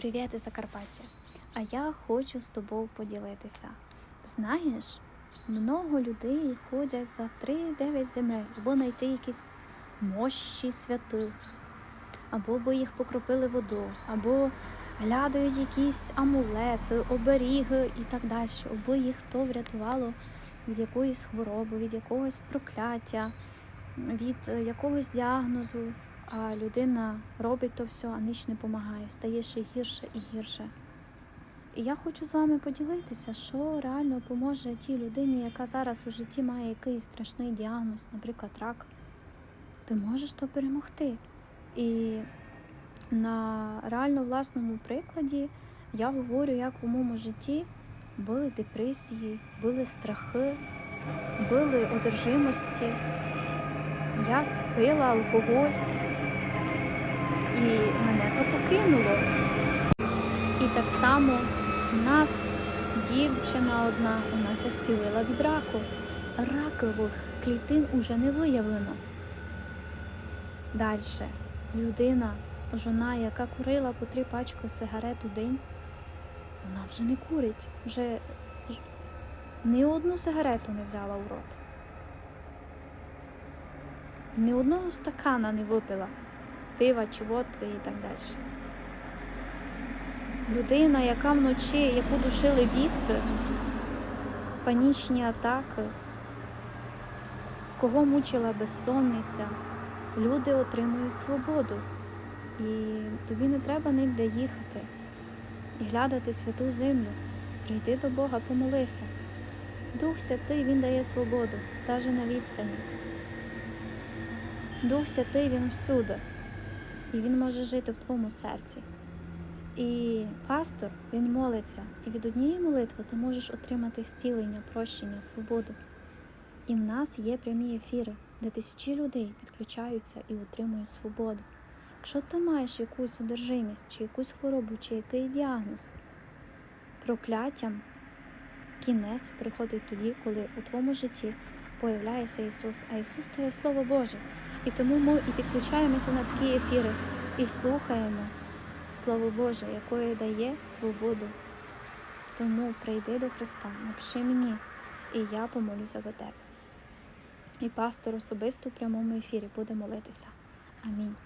Привіт Закарпаття! А я хочу з тобою поділитися. Знаєш, много людей ходять за 3-9 земель, або знайти якісь мощі святих, або бо їх покропили водою, або глядають якісь амулети, оберіги і так далі, або їх то врятувало від якоїсь хвороби, від якогось прокляття, від е, якогось діагнозу. А людина робить то все, а ніч не допомагає, стає ще гірше і гірше. І я хочу з вами поділитися, що реально поможе тій людині, яка зараз у житті має якийсь страшний діагноз, наприклад, рак. Ти можеш то перемогти. І на реально власному прикладі я говорю, як у моєму житті були депресії, були страхи, були одержимості. Я спила алкоголь і мене то покинуло. І так само у нас дівчина одна у нас зцілила від раку. Ракових клітин уже не виявлено. Далі людина, жона, яка курила по три пачки сигарет у день, вона вже не курить, вже ні одну сигарету не взяла в рот. Ні одного стакана не випила пива чи водки і так далі. Людина, яка вночі, яку душили біси, панічні атаки, кого мучила безсонниця, люди отримують свободу. І тобі не треба ніде їхати і глядати святу землю. Прийди до Бога, помолися. Дух Святий Він дає свободу, навіть на відстані. Дух Святий Він всюди, і Він може жити в твоєму серці. І пастор він молиться, і від однієї молитви ти можеш отримати зцілення, прощення, свободу. І в нас є прямі ефіри, де тисячі людей підключаються і отримують свободу. Якщо ти маєш якусь одержимість, чи якусь хворобу, чи який діагноз, прокляттям кінець приходить тоді, коли у твоєму житті появляється Ісус, а Ісус то є Слово Боже. І тому ми і підключаємося на такі ефіри і слухаємо Слово Боже, якое дає свободу. Тому прийди до Христа, напиши мені, і я помолюся за тебе. І пастор особисто в прямому ефірі буде молитися. Амінь.